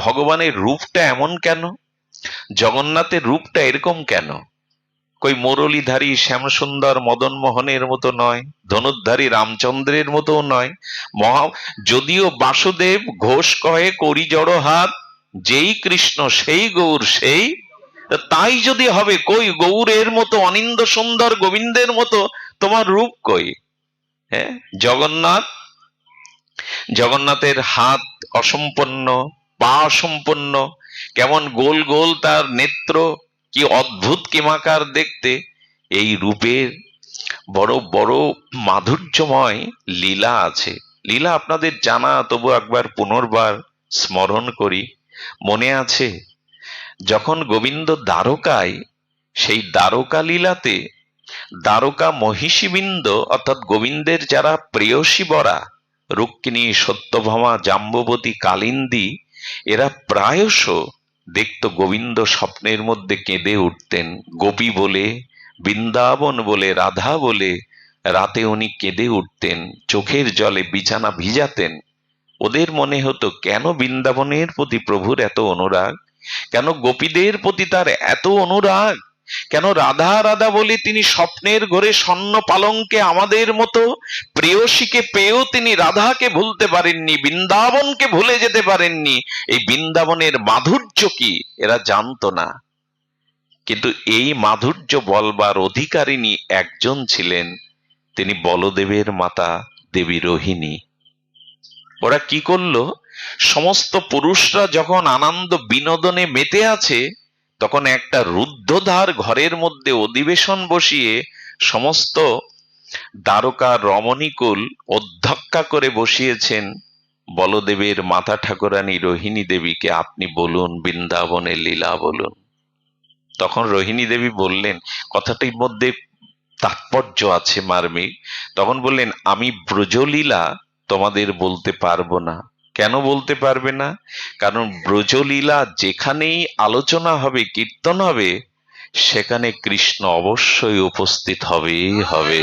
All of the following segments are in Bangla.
ভগবানের রূপটা এমন কেন? জগন্নাথের রূপটা এরকম কেন? কই মুরলীধারী শ্যামসুন্দর মদন মোহনের মতো নয় ধনুদ্ধারী রামচন্দ্রের মতো নয়। মহা, যদিও বাসুদেব ঘোষ কহে, করি জড় হাত, যেই কৃষ্ণ, সেই গৌর, সেই তাই যদি হবে, কই গৌরের মতো, অনিন্দ সুন্দর গোবিন্দের মতো, তোমার রূপ কই? হ্যাঁ জগন্নাথ, জগন্নাথের হাত অসম্পন্ন পা অসম্পন্ন কেমন গোল গোল তার নেত্র, কি অদ্ভুত কিমাকার দেখতে। এই রূপের বড় বড় মাধুর্যময় লীলা আছে। লীলা আপনাদের জানা, তবু একবার পুনর্বার স্মরণ করি। মনে আছে, যখন গোবিন্দ দ্বারকায়, সেই দ্বারকা লীলাতে দ্বারকা মহিষীবৃন্দ, অর্থাৎ গোবিন্দের যারা প্রেয়সী বরা, রুক্মিণী, সত্যভামা, জাম্ববতী, কালিন্দী এরা প্রায়শ দেখত গোবিন্দ স্বপ্নের মধ্যে কেঁদে উঠতেন। গোপী বলে, বৃন্দাবন বলে, রাধা বলে, রাতে উনি কেঁদে উঠতেন, চোখের জলে বিছানা ভিজাতেন। ওদের মনে হতো, কেন বৃন্দাবনের প্রতি প্রভুর এত অনুরাগ? কেন গোপীদের প্রতি তার এত অনুরাগ? কেন রাধা রাধা বলে তিনি স্বপ্নের ঘরে স্বর্ণ পালঙ্কে আমাদের মতো? প্রেয়সীকে পেয়েও তিনি রাধাকে ভুলতে পারেননি, বৃন্দাবনকে ভুলে যেতে পারেননি। এই বৃন্দাবনের মাধুর্য কি? এরা জানতো না। কিন্তু এই মাধুর্য বলবার অধিকারিণী একজন ছিলেন, তিনি বলদেবের মাতা দেবী রোহিণী। ওরা কি করল? সমস্ত পুরুষরা যখন আনন্দ বিনোদনে মেতে আছে তখন একটা রুদ্ধধার ঘরের মধ্যে অধিবেশন বসিয়ে সমস্ত দ্বারকা রমণীকুল অধ্যক্ষা করে বসিয়েছেন বলদেবের মাতা ঠাকুরানী রোহিণী দেবীকে। আপনি বলুন বৃন্দাবনের লীলা বলুন। তখন রোহিণী দেবী বললেন কথাটির মধ্যে তাৎপর্য আছে মার্মিক। তখন বললেন, আমি ব্রজলীলা তোমাদের বলতে পারব না। কেন বলতে পারবে না? কারণ ব্রজলীলা যেখানেই আলোচনা হবে, কীর্তন হবে, সেখানে কৃষ্ণ অবশ্যই উপস্থিত হবে হবে।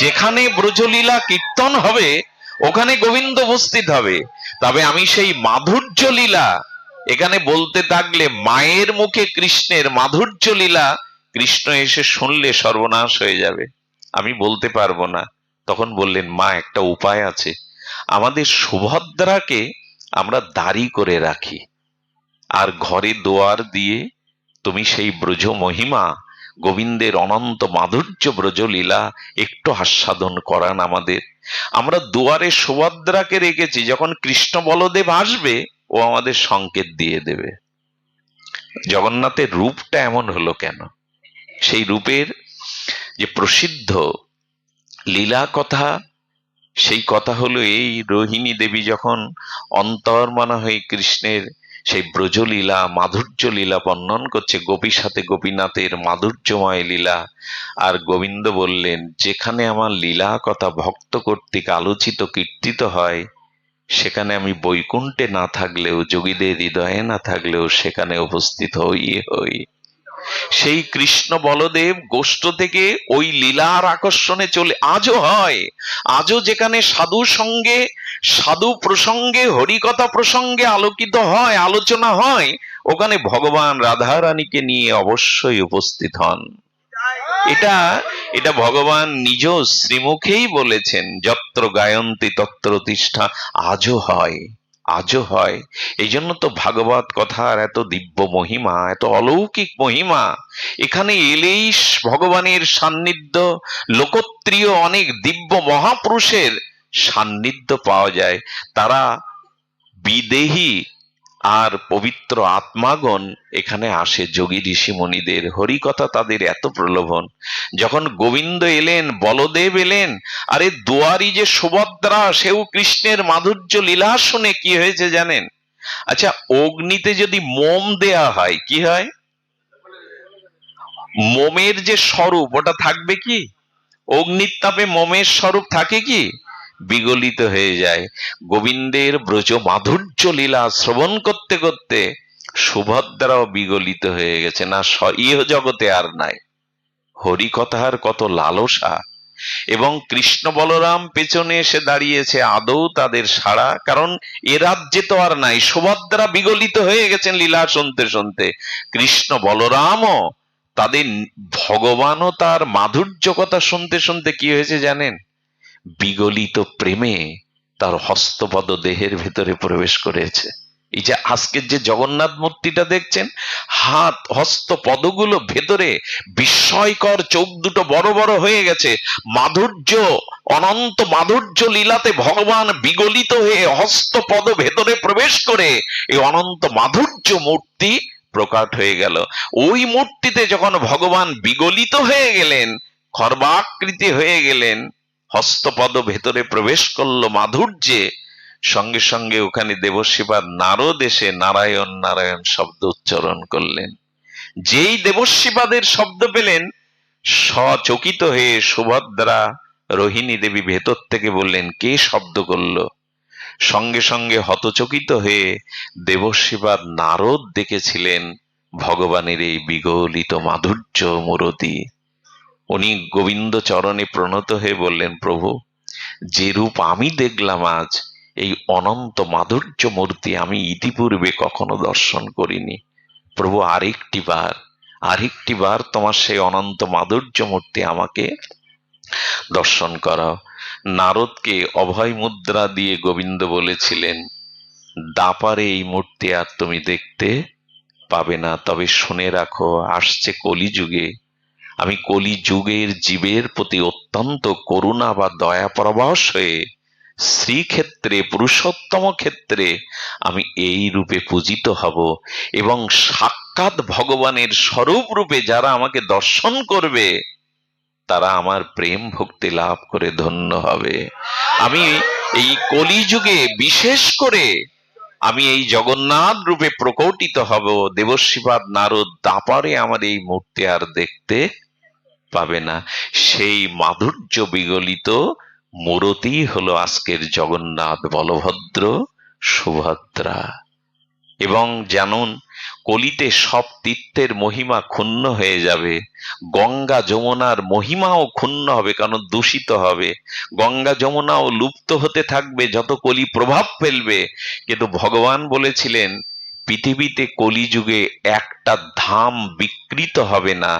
যেখানে ব্রজলীলা কীর্তন হবে, ওখানে গোবিন্দ উপস্থিত হবে। তবে আমি সেই মাধুর্য লীলা এখানে বলতে থাকলে মায়ের মুখে কৃষ্ণের মাধুর্য লীলা কৃষ্ণ এসে শুনলে সর্বনাশ হয়ে যাবে। আমি বলতে পারব না। তখন বললেন, মা, একটা উপায় আছে। আমাদের সুভদ্রাকে আমরা দাড়ি করে রাখি। আর ঘরে দোয়ার দিয়ে তুমি সেই ব্রজ মহিমা, গোবিন্দের অনন্ত মাধুর্য ব্রজলীলা একটু আস্বাদন করান আমাদের। আমরা দুয়ারে সুভদ্রাকে রেখেছি, যখন কৃষ্ণ বলদেব আসবে, ও আমাদের সংকেত দিয়ে দেবে। জগন্নাথের রূপটা এমন হলো কেন? সেই রূপের যে প্রসিদ্ধ লীলা কথা সেই কথা হলো এই রোহিণী দেবী যখন অন্তর্মনা হয়ে কৃষ্ণের সেই ব্রজলীলা মাধুর্য লীলা বর্ণন করছে, গোপীর সাথে গোপীনাথের মাধুর্যময় লীলা, আর গোবিন্দ বললেন, যেখানে আমার লীলা কথা ভক্ত কর্তৃক আলোচিত, কীর্তিত হয়, সেখানে আমি বৈকুণ্ঠে না থাকলেও, যোগীদের হৃদয়ে না থাকলেও, সেখানে উপস্থিত হই হই। সেই কৃষ্ণ বলদেব গোষ্ঠ থেকে ওই লীলার আকর্ষণে চলে, আজও হয়। আজও যেখানে সাধু সঙ্গে, সাধু প্রসঙ্গে, হরিকথা প্রসঙ্গে আলোকিত হয়, আলোচনা হয়, ওখানে ভগবান রাধারানীকে নিয়ে অবশ্যই উপস্থিত হন। এটা এটা ভগবান নিজ শ্রীমুখেই বলেছেন, যত্র গায়ন্তী তত্র তিষ্ঠা, আজও হয়। আজও হয়। এই জন্য তো ভাগবত কথার এত দিব্য মহিমা, এত অলৌকিক মহিমা। এখানে এলেই ভগবানের সান্নিধ্য লোকত্রিয় অনেক দিব্য মহাপুরুষের সান্নিধ্য পাওয়া যায়। তারা বিদেহী আর পবিত্র আত্মাগণ এখানে আসে। যোগী ঋষি মণিদের হরিকথা তাদের এত প্রলোভন। যখন গোবিন্দ এলেন, বলদেব এলেন, আরে দুয়ারি যে সুভদ্রা, সেও কৃষ্ণের মাধুর্য লীলা শুনে কি হয়েছে জানেন? আচ্ছা অগ্নিতে যদি মোম দেয়া হয়, কি হয়? মোমের যে স্বরূপ, ওটা থাকবে কি? অগ্নির তাপে মোমের স্বরূপ থাকে কি? বিগলিত হয়ে যায়। গোবিন্দের ব্রজ মাধুর্য লীলা শ্রবণ করতে করতে সুভদ্রাও বিগলিত হয়ে গেছে। না ইহ জগতে আর নাই। হরিকথার কত লালসা। এবং কৃষ্ণ বলরাম পেছনে এসে দাঁড়িয়েছে, আদৌ তাদের সাড়া। কারণ এ রাজ্যে তো আর নাই। সুভদ্রা বিগলিত হয়ে গেছেন লীলা শুনতে শুনতে। কৃষ্ণ বলরামও তাদের ভগবানও তার মাধুর্য কথা শুনতে শুনতে কি হয়েছে জানেন? বিগলিত প্রেমে তার হস্তপদ দেহের ভেতরে প্রবেশ করেছে। এই যে আজকের যে জগন্নাথ মূর্তিটা দেখছেন, হাত হস্ত পদগুলো ভেতরে বিস্ময়কর চোখ দুটো বড় বড় হয়ে গেছে। মাধুর্য, অনন্ত মাধুর্য লীলাতে ভগবান বিগলিত হয়ে হস্ত পদ ভেতরে প্রবেশ করে এই অনন্ত মাধুর্য মূর্তি প্রকাট হয়ে গেল। ওই মূর্তিতে যখন ভগবান বিগলিত হয়ে গেলেন, খর্বাকৃতি হয়ে গেলেন হস্তপদ ভেতরে প্রবেশ করল মাধুর্যে। সঙ্গে সঙ্গে ওখানে দেবশিবার নারদ এসে নারায়ণ নারায়ণ শব্দ উচ্চারণ করলেন। যেই দেবশিবাদের শব্দ পেলেন সচকিত হয়ে সুভদ্রা রোহিণী দেবী ভেতর থেকে বললেন, কে শব্দ করল? সঙ্গে সঙ্গে হতচকিত হয়ে দেবশিবার নারদ দেখেছিলেন ভগবানের এই বিগলিত মাধুর্য মূরতি। উনি গোবিন্দ চরণে প্রণত হয়ে বললেন, প্রভু যে রূপ আমি দেখলাম আজ, এই অনন্ত মাধুর্য মূর্তি আমি ইতিপূর্বে কখনো দর্শন করিনি। প্রভু, আরেকটি বার আরেকটি বার তোমার সেই অনন্ত মাধুর্য মূর্তি আমাকে দর্শন করাও। নারদকে অভয় মুদ্রা দিয়ে গোবিন্দ বলেছিলেন, দাপারে এই মূর্তি আর তুমি দেখতে পাবে না, তবে শুনে রাখো, আসছে কলিযুগে আমি কলিযুগের জীবের প্রতি অত্যন্ত করুণা বা দয়া পরবশ হয়ে শ্রীক্ষেত্রে, পুরুষোত্তম ক্ষেত্রে আমি এই রূপে পূজিত হব এবং সাক্ষাৎ ভগবানের স্বরূপ রূপে যারা আমাকে দর্শন করবে, তারা আমার প্রেম ভক্তি লাভ করে ধন্য হবে। আমি এই কলিযুগে বিশেষ করে আমি এই জগন্নাথ রূপে প্রকটিত হব। দেবশিবাদ নারদ দাপারে আমার এই মূর্তি আর দেখতে পাবে না। সেই মাধুর্য বিগলিত মূরতি হলো আজকের জগন্নাথ বলভদ্র সুভদ্রা। এবং জানুন, কলিতে সব তীর্থের মহিমা ক্ষুণ্ণ হয়ে যাবে। গঙ্গা যমুনার মহিমাও ক্ষুণ্ণ হবে কারণ দূষিত হবে? গঙ্গা যমুনাও লুপ্ত হতে থাকবে, যত কলি প্রভাব ফেলবে। কিন্তু ভগবান বলেছিলেন পৃথিবীতে কলিযুগে একটা ধাম বিকৃত হবে না,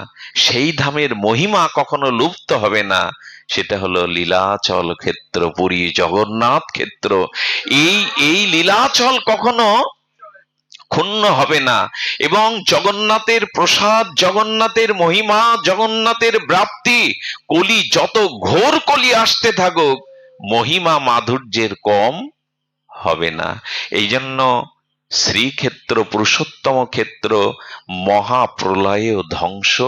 সেই ধামের মহিমা কখনো লুপ্ত হবে না। সেটা হলো লীলাচল ক্ষেত্র, পুরী জগন্নাথ ক্ষেত্র। এই এই লীলাচল কখনো ক্ষুণ্ণ হবে না এবং জগন্নাথের প্রসাদ, জগন্নাথের মহিমা, জগন্নাথের প্রাপ্তি কলি যত ঘোর কলি আসতে থাকুক, মহিমা মাধুর্যের কম হবে না। এই জন্য শ্রীক্ষেত্র, পুরুষোত্তম ক্ষেত্র মহাপ্রলয়েও ধ্বংস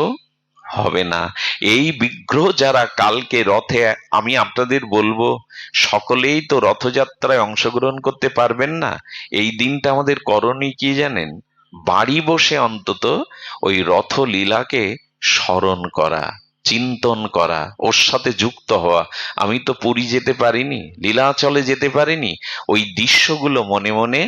হবে না। এই বিগ্রহ যারা কালকে রথে, আমি আপনাদের বলব, সকলেই তো রথযাত্রায় অংশগ্রহণ করতে পারবেন না। এই দিনটা আমাদের করণীয় কি জানেন? বাড়ি বসে অন্তত ওই রথ লীলাকে স্মরণ করা, চিন্তন করা, ওর সাথে যুক্ত হওয়া। আমি তো পুরী যেতে পারিনি, লীলাচলে যেতে পারিনি। ওই দৃশ্যগুলো মনে মনে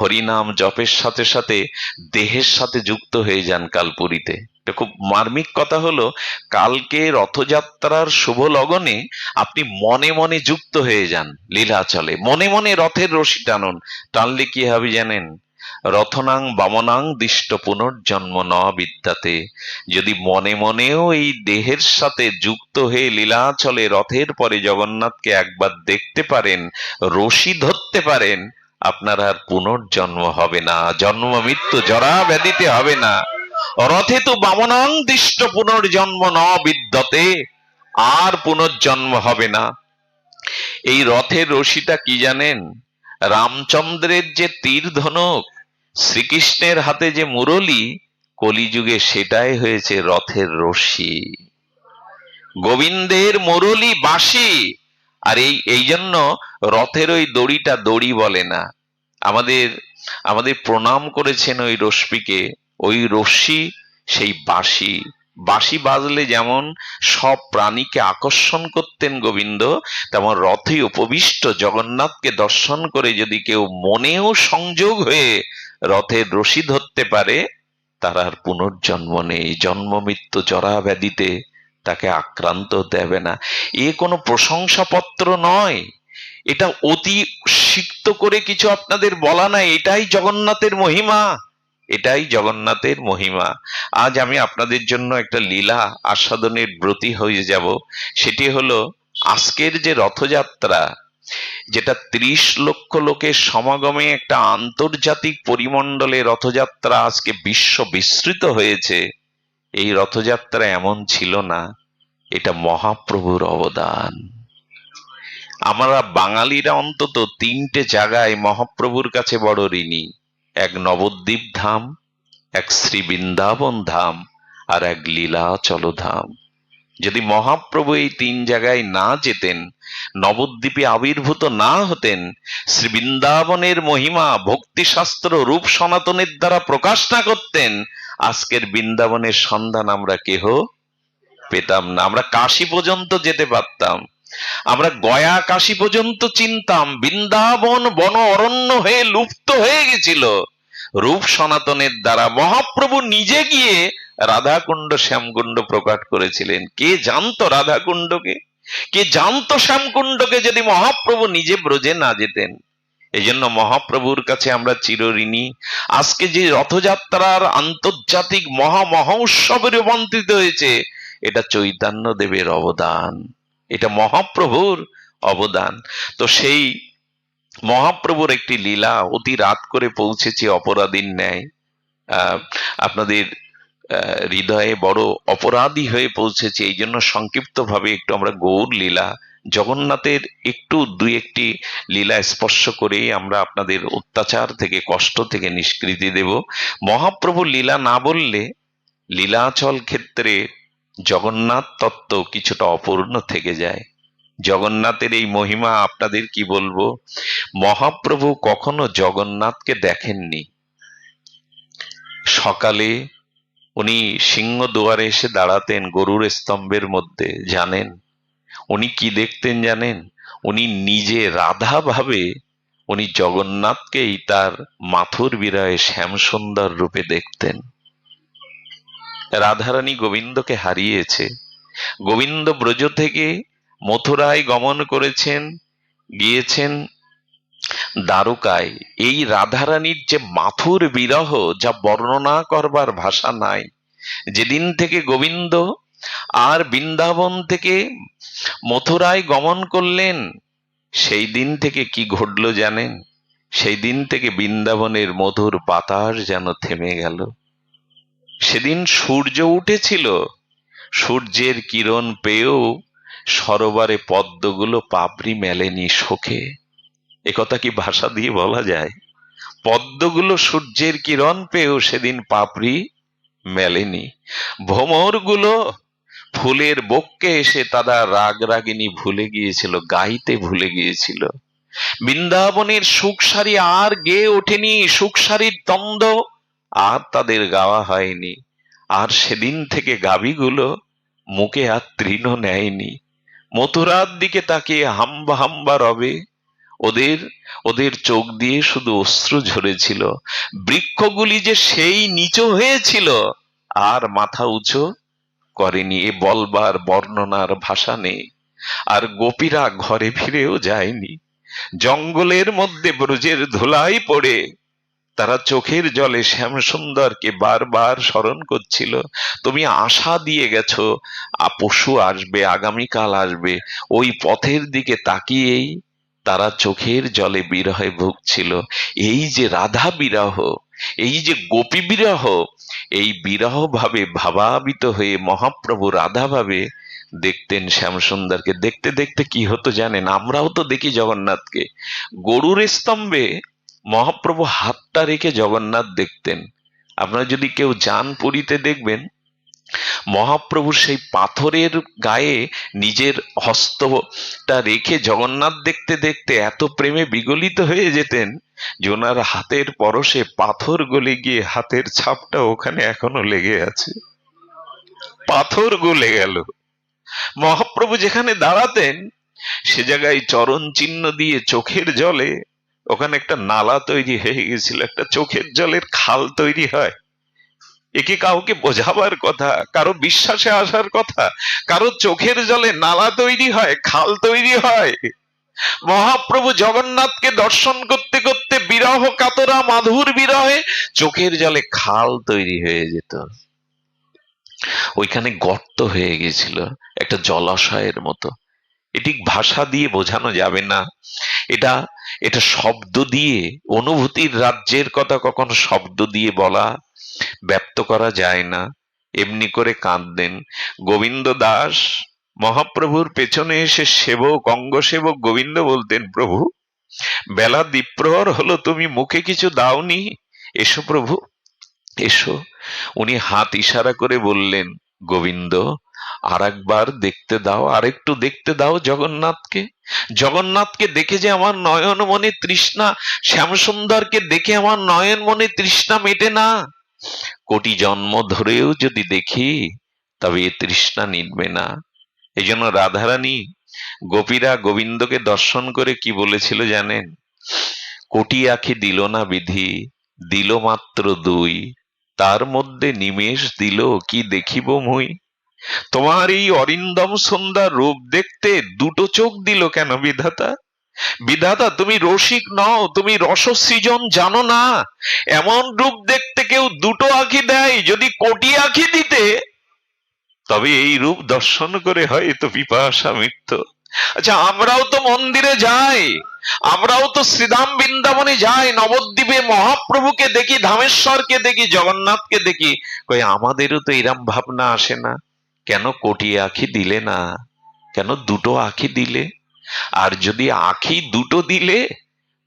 হরিনাম জপের সাথে সাথে দেহের সাথে যুক্ত হয়ে যান কাল পুরীতে এটা খুব মার্মিক কথা হলো, কালকে রথযাত্রার শুভ লগনে আপনি মনে মনে যুক্ত হয়ে যান লীলাচলে। মনে মনে রথের রশি টানুন। টানলে কি হবে জানেন? রথনাং বামনাং দিষ্ট পুনর্জন্ম ন বিদ্যাতে। যদি মনে মনেও এই দেহের সাথে যুক্ত হয়ে লীলাচলে রথের পরে জগন্নাথকে একবার দেখতে পারেন, রশি ধরতে পারেন আপনার আর পুনর্জন্ম হবে না। জন্ম, মৃত্যু, জরা ব্যাধিতে হবে না। রথে তো বামনাং দিষ্ট পুনর্জন্ম ন বিদ্যতে, আর পুনর্জন্ম হবে না। এই রথের রশিটা কি জানেন? রামচন্দ্রের যে তীর ধনুক, শ্রীকৃষ্ণের হাতে যে মুরলি, কলিযুগে সেটাই হয়েছে রথের রশি। গোবিন্দের মুরলি বাঁশি আর এই এই জন্য রথের ওই দড়িটা দড়ি বলে না। আমাদের আমাদের প্রণাম করেছেন ওই রশ্মিকে। ওই রশ্মি সেই বাঁশি। বাঁশি বাজলে যেমন সব প্রাণীকে আকর্ষণ করতেন গোবিন্দ, তেমন রথে উপবিষ্ট জগন্নাথকে দর্শন করে যদি কেউ মনেও সংযোগ হয়ে রথের রশি ধরতে পারে, তার আর পুনর্জন্ম নেই। জন্ম মৃত্যু জরা ব্যাধিতে তাকে আক্রান্ত হবে না। এ কোনো প্রশংসাপত্র নয়। এটা অতি সিক্ত করে কিছু আপনাদের বলা নাই। এটাই জগন্নাথের মহিমা। এটাই জগন্নাথের মহিমা। আজ আমি আপনাদের জন্য একটা লীলা আস্বাদনের ব্রতী হয়ে যাব। সেটি হলো আজকের যে রথযাত্রা, যেটা ত্রিশ লক্ষ লোকের সমাগমে একটা আন্তর্জাতিক পরিমণ্ডলে রথযাত্রা আজকে বিশ্ব বিস্তৃত হয়েছে। এই রথযাত্রা এমন ছিল না, এটা মহাপ্রভুর অবদান। আমরা বাঙালিরা অন্তত তিনটে জায়গায় মহাপ্রভুর কাছে বড় ঋণী, এক নবদ্বীপ ধাম, এক শ্রী বৃন্দাবন ধাম আর এক লীলাচল ধাম। যদি মহাপ্রভু এই তিন জায়গায় না যেতেন, নবদ্বীপে আবির্ভূত না হতেন শ্রী বৃন্দাবনের মহিমা, ভক্তিশাস্ত্র, রূপ সনাতনের দ্বারা প্রকাশ না করতেন আজকের বৃন্দাবনের সন্ধান আমরা কেহ পেতাম না। আমরা কাশী পর্যন্ত যেতে পারতাম। আমরা গয়া কাশী পর্যন্ত চিনতাম। বৃন্দাবন বন অরণ্য হয়ে লুপ্ত হয়ে গেছিল। রূপ সনাতনের দ্বারা মহাপ্রভু নিজে গিয়ে রাধাকুণ্ড শ্যামকুণ্ড প্রকাশ করেছিলেন। কে জানতো রাধাকুণ্ডকে? কে জানতো শ্যামকুণ্ডকে যদি মহাপ্রভু নিজে ব্রজে না যেতেন? এই জন্য মহাপ্রভুর কাছে আমরা চিরঋণী। আজকে যে রথযাত্রার আন্তর্জাতিক মহা মহা উৎসবে রূপান্তরিত হয়েছে, এটা চৈতন্য দেবের অবদান। এটা মহাপ্রভুর অবদান। তো সেই মহাপ্রভুর একটি লীলা অতি রাত করে পৌঁছেছে অপরাধীর ন্যায়। আপনাদের হৃদয়ে বড় অপরাধী হয়ে পৌঁছেছে। এই জন্য সংক্ষিপ্ত ভাবে একটু আমরা গৌর লীলা জগন্নাথের একটু দুই একটি লীলা স্পর্শ করেই আমরা আপনাদের অত্যাচার থেকে, কষ্ট থেকে নিষ্কৃতি দেব। মহাপ্রভু লীলা না বললে লীলাচল ক্ষেত্রে জগন্নাথ তত্ত্ব কিছুটা অপূর্ণ থেকে যায়। জগন্নাথের এই মহিমা আপনাদের কি বলব? মহাপ্রভু কখনো জগন্নাথকে দেখেননি। সকালে উনি সিংহ দুয়ারে এসে দাঁড়াতেন গরুর স্তম্ভের মধ্যে, জানেন? উনি কি দেখতেন জানেন? উনি নিজে রাধা ভাবে উনি জগন্নাথকেই তার মাথুর বিরয়ে শ্যামসুন্দর রূপে দেখতেন। রাধারানী গোবিন্দকে হারিয়েছে। গোবিন্দ ব্রজ থেকে মথুরায় গমন করেছেন, গিয়েছেন দ্বারকায়। এই রাধারানীর যে মাথুর বিরহ যা বর্ণনা করবার ভাষা নাই, যেদিন থেকে গোবিন্দ আর বৃন্দাবন থেকে মথুরায় গমন করলেন, সেই দিন থেকে কি ঘটলো জানেন? সেই দিন থেকে বৃন্দাবনের মধুর বাতাস যেন থেমে গেল। সেদিন সূর্য উঠেছিল, সূর্যের কিরণ পেয়েও সরোবরে পদ্মগুলো পাপড়ি মেলেনি শোকে। একথা কি ভাষা দিয়ে বলা যায়? পদ্মগুলো সূর্যের কিরণ পেয়েও সেদিন পাপড়ি মেলেনি। ভ্রমরগুলো ফুলের বক্ষে এসে তারা রাগ রাগিনী ভুলে গিয়েছিল গাইতে ভুলে গিয়েছিল। বৃন্দাবনের সুখসারি আর গেয়ে ওঠেনি সুখসারির দ্বন্দ্ব আর তাদের গাওয়া হয়নি। আর সেদিন থেকে গাবিগুলো মুখে আর তৃণ নেয়নি। মথুরার দিকে তাকিয়ে হাম্বা হাম্বা রবে, ওদের ওদের চোখ দিয়ে শুধু অশ্রু ঝরেছিল। বৃক্ষগুলি যে সেই নিচু হয়েছিল, আর মাথা উঁচু করেনি, এ বলবার বর্ণনার ভাষা নেই। আর গোপীরা ঘরে ফিরেও যায়নি। জঙ্গলের মধ্যে ব্রজের ধুলাই পড়ে। তারা চোখের জলে শ্যাম সুন্দরকে বারবার স্মরণ করছিল। তুমি আশা দিয়ে গেছ পশু আসবে, আগামীকাল আসবে, ওই পথের দিকে তাকিয়েই? তারা চোখের জলে বিরহে ভুগছিল। এই যে রাধা বিরহ এই যে গোপী বিরহ, এই বিরহ ভাবে ভাবাবিত হয়ে মহাপ্রভু রাধা ভাবে দেখতেন শ্যামসুন্দরকে। দেখতে দেখতে কি হতো জানেন? আমরাও তো দেখি জগন্নাথকে। গরুর স্তম্ভে মহাপ্রভু হাতটা রেখে জগন্নাথ দেখতেন। আপনারা যদি কেউ যান পুরীতে দেখবেন মহাপ্রভুর সেই পাথরের গায়ে নিজের হস্তটা রেখে জগন্নাথ দেখতে দেখতে এত প্রেমে বিগলিত হয়ে যেতেন যে ওনার হাতের পরশে পাথর গলে গিয়ে হাতের ছাপটা ওখানে এখনও লেগে আছে। পাথর গলে গেল। মহাপ্রভু যেখানে দাঁড়াতেন, সে জায়গায় চরণ চিহ্ন দিয়ে চোখের জলে, ওখানে একটা নালা তৈরি হয়ে গেছিল, একটা চোখের জলের খাল তৈরি হয়। একে কাউকে বোঝাবার কথা? কারও বিশ্বাসে আসার কথা? কারও চোখের জলে নালা তৈরি হয়, খাল তৈরি হয়? মহাপ্রভু জগন্নাথকে দর্শন করতে করতে বিরহ কাতরা মাধুর বিরহে চোখের জলে খাল তৈরি হয়ে যেত। ওইখানে গর্ত হয়ে গেছিল একটা জলাশয়ের মতো। এটি ভাষা দিয়ে বোঝানো যাবে না। এটা এটা শব্দ দিয়ে, অনুভূতির রাজ্যের কথা কখনো শব্দ দিয়ে বলা ব্যক্ত করা যায় না। এমনি করে কাঁদতেন। গোবিন্দ দাস মহাপ্রভুর পেছনে এসে সেবক অঙ্গ সেবক গোবিন্দ বলতেন, প্রভু, বেলা দ্বীপ্রহর হলো, তুমি মুখে কিছু দাওনি। এসো প্রভু, এসো। উনি হাত ইশারা করে বললেন, গোবিন্দ আর একবার দেখতে দাও, আরেকটু দেখতে দাও জগন্নাথকে। জগন্নাথকে দেখে যে আমার নয়ন মনে তৃষ্ণা, শ্যামসুন্দরকে দেখে আমার নয়ন মনে তৃষ্ণা মেটে না। কোটি জন্ম ধরেও যদি দেখি, তবে এ তৃষ্ণা নিবে না। এই জন্য রাধারানী গোপীরা গোবিন্দকে দর্শন করে কি বলেছিল জানেন? কোটি আখি দিল না বিধি, দিল মাত্র দুই। তার মধ্যে নিমেষ দিল, কি দেখিব মুই? তোমার এই অরিন্দম সন্ধ্যা রূপ দেখতে দুটো চোখ দিল কেন বিধাতা? বিধাতা, তুমি রসিক নও, তুমি রস সৃজন জানো না। এমন রূপ দেখতে কেউ দুটো আঁখি দেয়, যদি কোটি আঁখি দিতে, তবে এই রূপ দর্শন করে হয়তো পিপাসা মৃত্যু আচ্ছা আমরাও তো মন্দিরে যাই, আমরাও তো শ্রীধাম বৃন্দাবনে যাই, নবদ্বীপে মহাপ্রভুকে দেখি, ধামেশ্বরকে দেখি, জগন্নাথকে দেখি। কই, আমাদেরও তো এরম ভাবনা আসে না। কেন কোটি আঁখি দিলে না? কেন দুটো আঁখি দিলে? আর যদি আঁখি দুটো দিলে,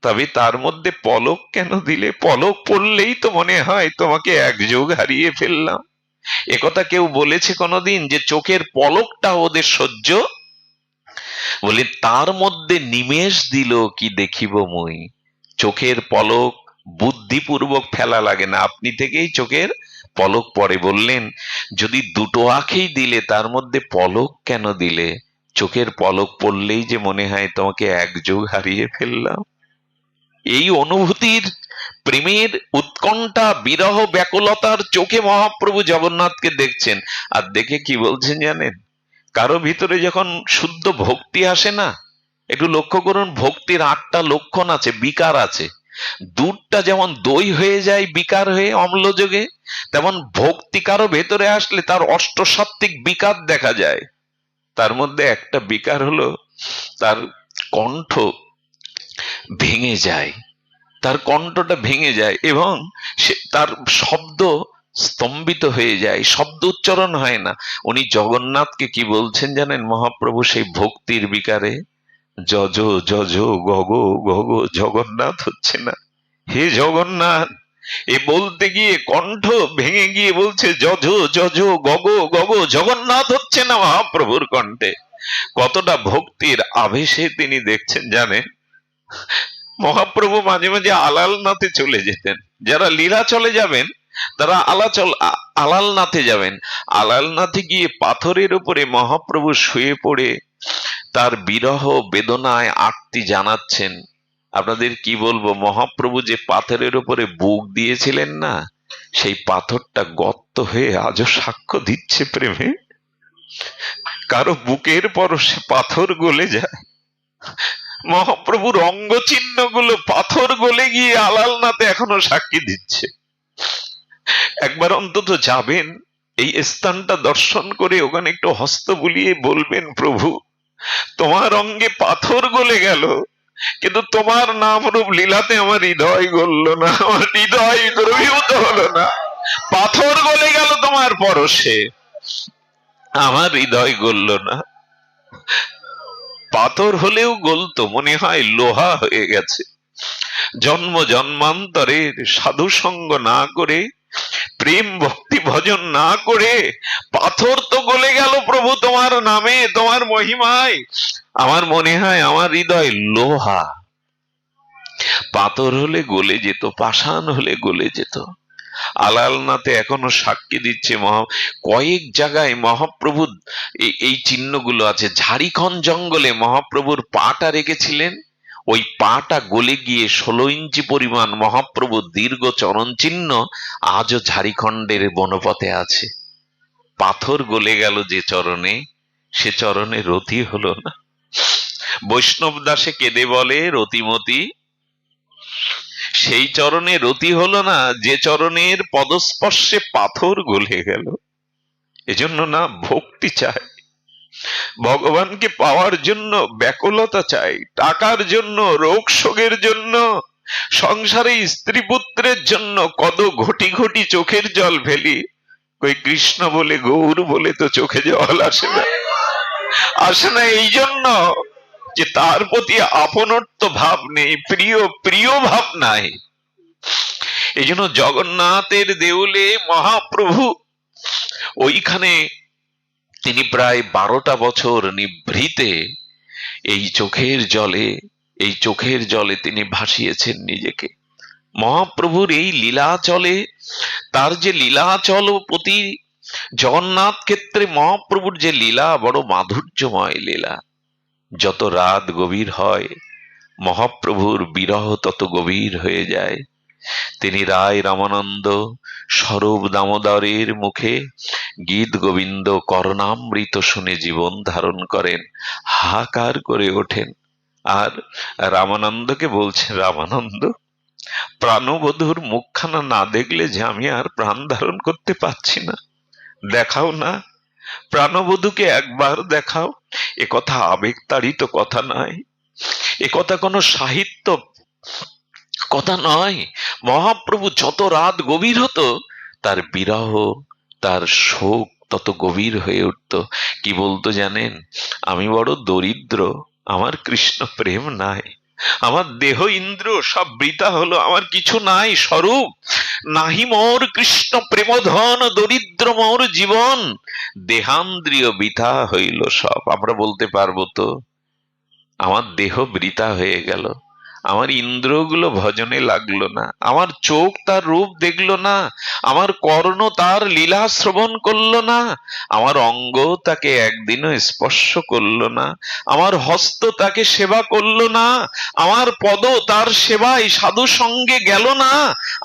তবে তার মধ্যে পলক কেন দিলে? পলক পড়লেই তো মনে হয় তোমাকে একযোগ হারিয়ে ফেললাম। একথা কেউ বলেছে কোনোদিন যে চোখের পলকটা ওদের সহ্য? বলে, তার মধ্যে নিমেষ দিল কি দেখিব মই? চোখের পলক বুদ্ধিপূর্বক ফেলা লাগে না। আপনি থেকেই চোখের পলক পরে বললেন, যদি দুটো আঁখেই দিলে তার মধ্যে পলক কেন দিলে? চোখের পলক পড়লেই যে মনে হয় তোমাকে একযোগ হারিয়ে ফেললাম। এই অনুভূতির প্রেমের উৎকণ্ঠা, বিরহ, ব্যাকুলতার চোখে মহাপ্রভু জগন্নাথকে দেখছেন। আর দেখে কি বলছেন জানেন? কারও ভিতরে যখন শুদ্ধ ভক্তি আসে না, একটু লক্ষ্য করুন, ভক্তির আটটা লক্ষণ আছে, বিকার আছে। দুধটা যেমন দই হয়ে যায় বিকার হয়ে অম্লযোগে, তেমন ভক্তি কারও ভেতরে আসলে তার অষ্টসাত্ত্বিক বিকার দেখা যায়। তার মধ্যে একটা বিকার হলো, তার কণ্ঠ ভেঙে যায়। তার কণ্ঠটা ভেঙে যায় এবং সে, তার শব্দ স্তম্ভিত হয়ে যায়, শব্দ উচ্চারণ হয় না। উনি জগন্নাথকে কি বলছেন জানেন? মহাপ্রভু সেই ভক্তির বিকারে যজ যজ, গগ গগ, জগন্নাথ হচ্ছে না। হে জগন্নাথ! এ বলতে গিয়ে কণ্ঠ ভেঙে গিয়ে বলছে, যজ যজ, গগ গগ, জগন্নাথ হচ্ছে না মহাপ্রভুর কণ্ঠে। কতটা ভক্তির আবেশে তিনি দেখছেন জানেন? মহাপ্রভু মাঝে মাঝে আলালনাথে চলে যেতেন। যারা লীলা চলে যাবেন, তারা আলাচল, আ- আলালনাথে যাবেন। আলালনাথে গিয়ে পাথরের উপরে মহাপ্রভু শুয়ে পড়ে তার বিরহ বেদনায় আরতি জানাচ্ছেন আপনাদের কি বলব, মহাপ্রভু যে পাথরের উপরে বুক দিয়েছিলেন না, সেই পাথরটা গর্ত হয়ে আজও সাক্ষ্য দিচ্ছে প্রেমে। কারও বুকের পরশে পাথর গলে যায়। মহাপ্রভুর অঙ্গ চিহ্নগুলো পাথর গলে গিয়ে আলালনাথে এখনও সাক্ষী দিচ্ছে। একবার অন্তত যাবেন, এই স্থানটা দর্শন করে ওখানে একটু হস্ত বুলিয়ে বলবেন, প্রভু, তোমার অঙ্গে পাথর গলে গেল। কিন্তু তোমার নাম রূপ লীলাতে আমার হৃদয় গলল না, আমার হৃদয় দ্রবীভূত হলো না। পাথর গলে গেল তোমার পরশে, আমার হৃদয় গলল না। পাথর হলেও গলতো, মনে হয় লোহা হয়ে গেছে। জন্ম জন্মান্তরের সাধু সঙ্গ না করে প্রেম ভক্তি ভজন না করে পাথর তো গলে গেল প্রভু তোমার নামে, তোমার মহিমায়। আমার মনে হয় আমার হৃদয় লোহা। পাথর হলে গলে যেত, পাষাণ হলে গলে যেত। আলালনাথে এখনও সাক্ষী দিচ্ছে মহা, কয়েক জায়গায় মহাপ্রভু এই- এই চিহ্নগুলো আছে। ঝাড়িখন জঙ্গলে মহাপ্রভুর পাটা রেখেছিলেন। ওই পাটা গলে গিয়ে ষোলো ইঞ্চি পরিমাণ মহাপ্রভু দীর্ঘ চরণ চিহ্ন আজও ঝাড়িখণ্ডের বনপথে আছে। পাথর গলে গেল যে চরণে, সে চরণে রতি হলো না। বৈষ্ণব দাসে কেঁদে বলে, রতিমতি, সেই চরণে রতি হলো না, যে চরণের পদস্পর্শে পাথর গলে গেল। এজন্য না, ভক্তি চাই ভগবানকে পাওয়ার জন্য ব্যাকুলতা চাই, টাকার জন্য, রোগ শোকের জন্য, সংসারে স্ত্রী পুত্রের জন্য কত ঘটি ঘটি চোখের জল ফেলি। কই কৃষ্ণ বলে, গৌর বলে তো চোখে জল আসে না। আসে না এই জন্য যে তার প্রতি আপনত্ব ভাব নেই, প্রিয় প্রিয় ভাব নাই। এই জন্য জগন্নাথের দেউলে মহাপ্রভু ওইখানে তিনি প্রায় বারোটা বছর নিভৃতে এই চোখের জলে, এই চোখের জলে তিনি ভাসিয়েছেন নিজেকে। মহাপ্রভুর এই লীলাচলে, তার যে লীলাচল প্রতি জগন্নাথ ক্ষেত্রে মহাপ্রভুর যে লীলা, বড় মাধুর্যময় লীলা। যত রাত গভীর হয়, মহাপ্রভুর বিরহ তত গভীর হয়ে যায়। তিনি রায় রামানন্দ স্বরূপ দামোদরের মুখে গীত গোবিন্দ করণামৃত শুনে জীবন ধারণ করেন, হাহাকার করে ওঠেন। আর রামানন্দকে বলছে রামানন্দ, প্রাণবধূর মুখখানা না দেখলে যে আমি আর প্রাণ ধারণ করতে পারছি না। দেখাও না, প্রাণবধূকে একবার দেখাও। এ কথা আবেগ তাড়িত কথা নয়। এ কথা কোনো সাহিত্য কথা নয়। মহাপ্রভু যত রাত গভীর হতো, তার বিরহ, তার শোক তত গভীর হয়ে উঠত। কি বলতো জানেন? আমি বড় দরিদ্র, আমার কৃষ্ণ প্রেম নাই। আমার দেহ ইন্দ্র, সব বৃতা হলো, আমার কিছু নাই, স্বরূপ। নাহি মোর কৃষ্ণ প্রেমধন, দরিদ্র মোর জীবন। দেহান্দ্রিয় বৃথা হইল সব। আমরা বলতে পারব তো? আমার দেহ বৃথা হয়ে গেল। আমার ইন্দ্রগুলো ভজনে লাগল না, আমার চোখ তার রূপ দেখল না, আমার কর্ণ তার লীলা শ্রবণ করল না, আমার অঙ্গ তাকে একদিনও স্পর্শ করল না, আমার হস্ত তাকে সেবা করল না, আমার পদ তার সেবায় সাধু সঙ্গে গেল না,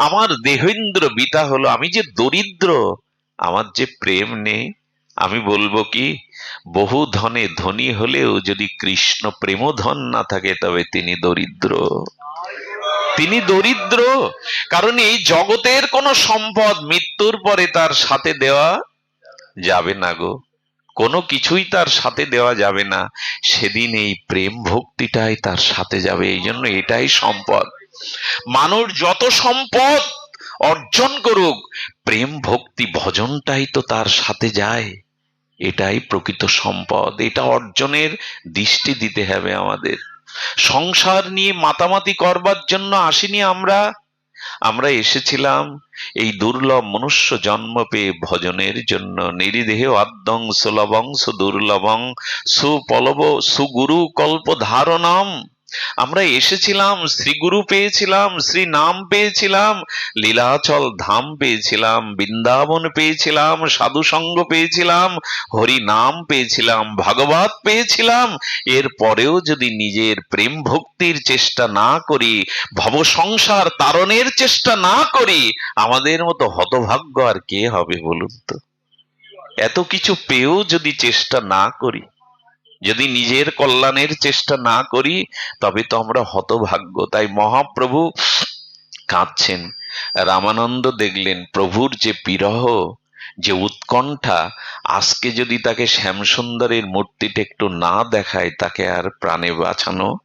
আমার দেহেন্দ্র বিতা হলো, আমি যে দরিদ্র, আমার যে প্রেম নেই আমি বলব কি, বহু ধনে ধনী হলেও যদি কৃষ্ণ প্রেম ধন না থাকে, তবে তিনি দরিদ্র। তিনি দরিদ্র, কারণ এই জগতের কোন সম্পদ মৃত্যুর পরে তার সাথে দেওয়া যাবে না গো। কোনো কিছুই তার সাথে দেওয়া যাবে না। সেদিন এই প্রেম ভক্তিটাই তার সাথে যাবে, এই জন্য এটাই সম্পদ। মানুষ যত সম্পদ অর্জন করুক, প্রেম ভক্তি ভজনটাই তো তার সাথে যায়। এটাই প্রকৃত সম্পদ। এটা অর্জনের দৃষ্টি দিতে হবে আমাদের। সংসার নিয়ে মাতামাতি করবার জন্য আসিনি আমরা। আমরা এসেছিলাম, এই দুর্লভ মনুষ্য জন্ম পেয়ে ভজনের জন্য। নিরিদেহে অদ্যং সুলভং সুদুর্লভং সুপলব সুগুরু কল্প ধারণম আমরা এসেছিলাম, শ্রীগুরু পেয়েছিলাম শ্রী নাম পেয়েছিলাম, লীলাচল ধাম পেয়েছিলাম, বৃন্দাবন পেয়েছিলাম সাধু সঙ্গ পেয়েছিলাম হরি নাম পেয়েছিলাম, ভাগবত পেয়েছিলাম। এর পরেও যদি নিজের প্রেম ভক্তির চেষ্টা না করি, ভব সংসার তারণের চেষ্টা না করি, আমাদের মতো হতভাগ্য আর কে হবে বলুন তো? এত কিছু পেয়েও যদি চেষ্টা না করি যদি নিজের কল্যাণের চেষ্টা না করি, তবে তো আমরা হতভাগ্য। তাই মহাপ্রভু কাঁদছেন। রামানন্দ দেখলেন, প্রভুর যে বিরহ, যে উৎকণ্ঠা, আজকে যদি তাকে শ্যামসুন্দরের মূর্তিটা একটু না দেখায়, তাকে আর প্রাণে বাঁচানো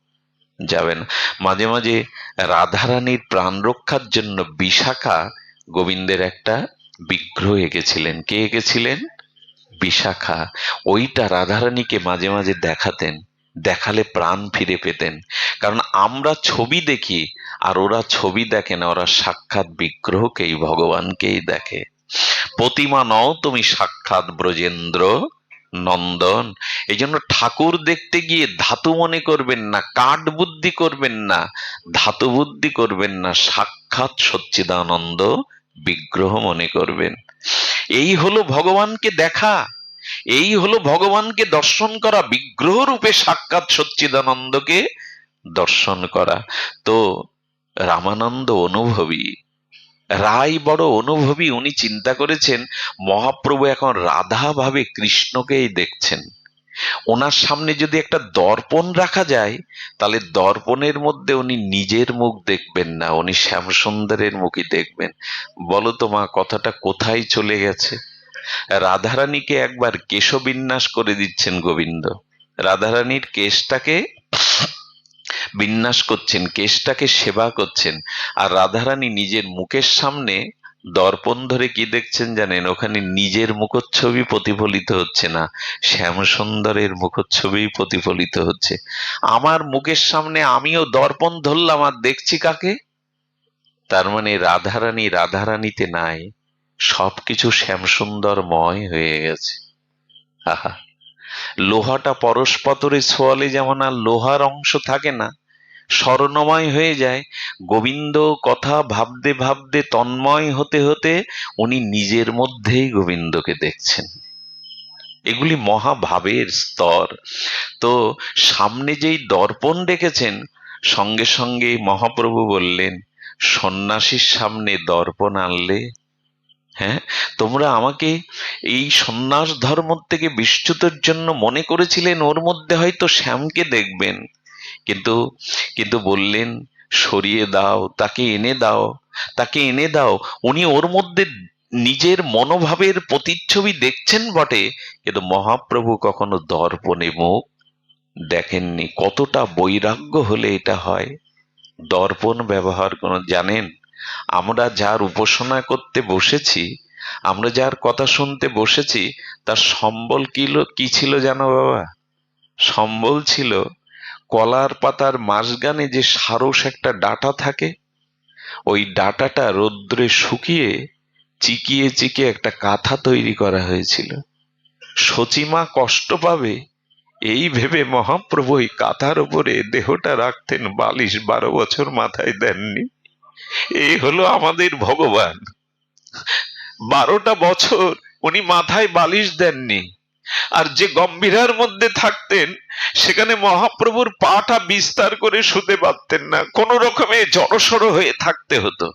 যাবে না। মাঝে মাঝে রাধারানীর প্রাণ রক্ষার জন্য বিশাখা গোবিন্দের একটা বিগ্রহ এঁকেছিলেন কে এঁকেছিলেন বিশাখা, ওইটা রাধারানীকে মাঝে মাঝে দেখাতেন, দেখালে প্রাণ ফিরে পেতেন। কারণ আমরা ছবি দেখি, আর ওরা ছবি দেখে না, ওরা সাক্ষাৎ বিগ্রহকেই, ভগবানকেই দেখে। প্রতিমা নও তুমি সাক্ষাৎ ব্রজেন্দ্র নন্দন। এই জন্য ঠাকুর দেখতে গিয়ে ধাতু মনে করবেন না, কাঠ বুদ্ধি করবেন না, ধাতু বুদ্ধি করবেন না, সাক্ষাৎ সচ্চিদানন্দ বিগ্রহ মনে করবেন। এই হলো ভগবানকে দেখা, এই হলো ভগবানকে দর্শন করা, বিগ্রহ রূপে সাক্ষাৎ সচ্চিদানন্দকে দর্শন করা। তো রামানন্দ অনুভবী, রায় বড় অনুভবী, উনি চিন্তা করেছেন, মহাপ্রভু এখন রাধা ভাবে কৃষ্ণকেই দেখছেন। ওনার সামনে যদি একটা দর্পণ রাখা যায়, তাহলে দর্পণের মধ্যে উনি নিজের মুখ দেখবেন না, উনি শ্যামসুন্দরের মুখই দেখবেন। বলো তো মা, কথাটা কোথায় চলে গেছে? রাধারানীকে একবার কেশবিন্যাস করে দিচ্ছেন গোবিন্দ। রাধারানীর কেশটাকে বিন্যাস করছেন, কেশটাকে সেবা করছেন, আর রাধারানী নিজের মুখের সামনে দর্পণ ধরে কি দেখছেন জানেন? ওখানে নিজের মুখচ্ছবি প্রতিফলিত হচ্ছে না। শ্যামসুন্দরের মুখচ্ছবি প্রতিফলিত হচ্ছে। আমার মুখের সামনে আমিও দর্পণ ধরলাম, আর দেখছি কাকে? তার মানে রাধারানী রাধারানীতে নাই। সবকিছু শ্যামসুন্দরময় হয়ে গেছে। আহা লোহাটা পরস্পতরে ছোয়ালে যেমন আর লোহার অংশ থাকে না স্মরণময় হয়ে যায়। গোবিন্দ কথা ভাবতে ভাবতে তন্ময় হতে হতে উনি নিজের মধ্যেই গোবিন্দকে দেখছেন। এগুলি মহাভাবের স্তর। তো সামনে যেই দর্পণ রেখেছেন সঙ্গে সঙ্গে মহাপ্রভু বললেন, সন্ন্যাসীর সামনে দর্পণ আনলে? হ্যাঁ তোমরা আমাকে এই সন্ন্যাস ধর্ম থেকে বিচ্যুতের জন্য মনে করেছিলেন, ওর মধ্যে হয়তো শ্যামকে দেখবেন। কিন্তু কিন্তু বললেন, সরিয়ে দাও, তাকে এনে দাও, তাকে এনে দাও। উনি ওর মধ্যে নিজের মনোভাবের প্রতিচ্ছবি দেখছেন বটে, কিন্তু মহাপ্রভু কখনো দর্পণে মুখ দেখেননি। কতটা বৈরাগ্য হলে এটা হয়। দর্পণ ব্যবহার কোনো, জানেন? আমরা যার উপাসনা করতে বসেছি, আমরা যার কথা শুনতে বসেছি, তার সম্বল কি লো- কি ছিল জানো বাবা? সম্বল ছিল কলার পাতার মাঝখানে যে সারস একটা ডাটা থাকে, ওই ডাটাটা রৌদ্রে শুকিয়ে চিকিয়ে চিকিয়ে একটা কাঁথা তৈরি করা হয়েছিল। সচিমা কষ্ট পাবে, এই ভেবে মহাপ্রভু ওই কাঁথার উপরে দেহটা রাখতেন বালিশ বারো বছর মাথায় দেননি। এই হলো আমাদের ভগবান। বারোটা বছর উনি মাথায় বালিশ দেননি। আর যে গম্ভীরার মধ্যে থাকতেন, সেখানে মহাপ্রভুর পাটা বিস্তার করে শুতে পারতেন না। কোন রকমে জড়সড় হয়ে থাকতে হতো।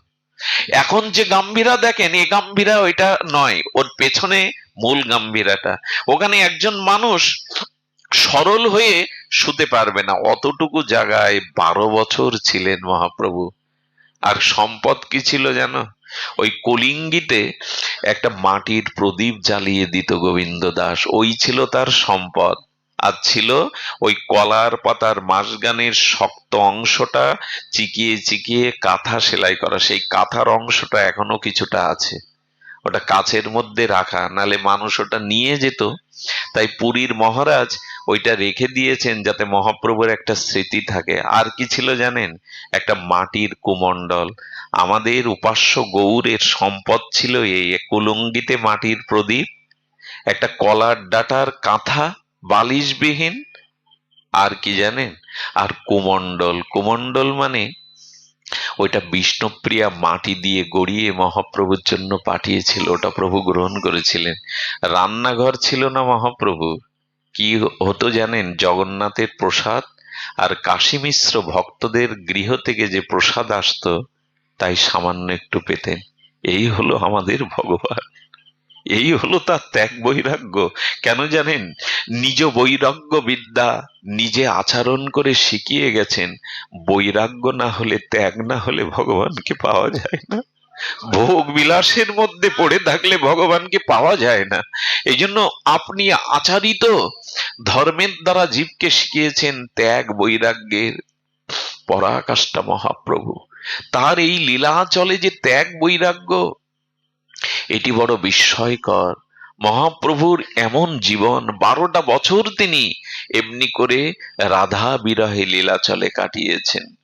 এখন যে গাম্ভীরা দেখেন, এ গাম্ভীরা ওইটা নয়, ওর পেছনে মূল গাম্ভীরাটা। ওখানে একজন মানুষ সরল হয়ে শুতে পারবে না। অতটুকু জায়গায় বারো বছর ছিলেন মহাপ্রভু। আর সম্পদ কি ছিল জানো ওই কলিঙ্গিতে একটা মাটির প্রদীপ জ্বালিয়ে দিত গোবিন্দ দাস। ওই ছিল তার সম্পদ। আর ছিল ওই কলার পাতার মাসগানের শক্ত অংশটা, চিকিয়ে চিকিয়ে কাঁথা সেলাই করা। সেই কাঁথার অংশটা এখনও কিছুটা আছে। ওটা কাছের মধ্যে রাখা। নালে মানুষ ওটা নিয়ে যেত। তাই পুরীর মহারাজ ওইটা রেখে দিয়েছেন যাতে মহাপ্রভুর একটা স্মৃতি থাকে। আর কি ছিল জানেন? একটা মাটির কুমণ্ডল। আমাদের উপাস্য গৌরের সম্পদ ছিল এই কুলঙ্গিতে মাটির প্রদীপ, একটা কলার ডাটার কাঁথা, বালিশবিহীন, আর কি জানেন? আর কুমণ্ডল। কুমণ্ডল মানে ওইটা বিষ্ণুপ্রিয়া মাটি দিয়ে গড়িয়ে মহাপ্রভুর জন্য পাঠিয়েছিল। ওটা প্রভু গ্রহণ করেছিলেন। রান্নাঘর ছিল না মহাপ্রভু কি হতো জানেন? জগন্নাথের প্রসাদ আর কাশী মিশ্র ভক্তদের গৃহ থেকে যে প্রসাদ আসতো, তাই সামান্য একটু পেতেন। এই হলো আমাদের ভগবান। এই হলো তার ত্যাগ বৈরাগ্য। কেন জানেন? নিজ বৈরাগ্য বিদ্যা নিজে আচরণ করে শিখিয়ে গেছেন, বৈরাগ্য না হলে ত্যাগ না হলে ভগবানকে পাওয়া যায় না। ভোগ বিলাসের মধ্যে পড়ে থাকলে ভগবানকে পাওয়া যায় না। এই জন্য আপনি আচারিত ধর্মের দ্বারা জীবকে শিখিয়েছেন ত্যাগ বৈরাগ্যের পরাকাষ্ঠা মহাপ্রভু। তার এই লীলা চলে যে ত্যাগ বৈরাগ্য, এটি বড় বিস্ময়কর। মহাপ্রভুর এমন জীবন, বারোটা বছর তিনি এমনি করে রাধা বিরহে লীলাচলে কাটিয়েছেন।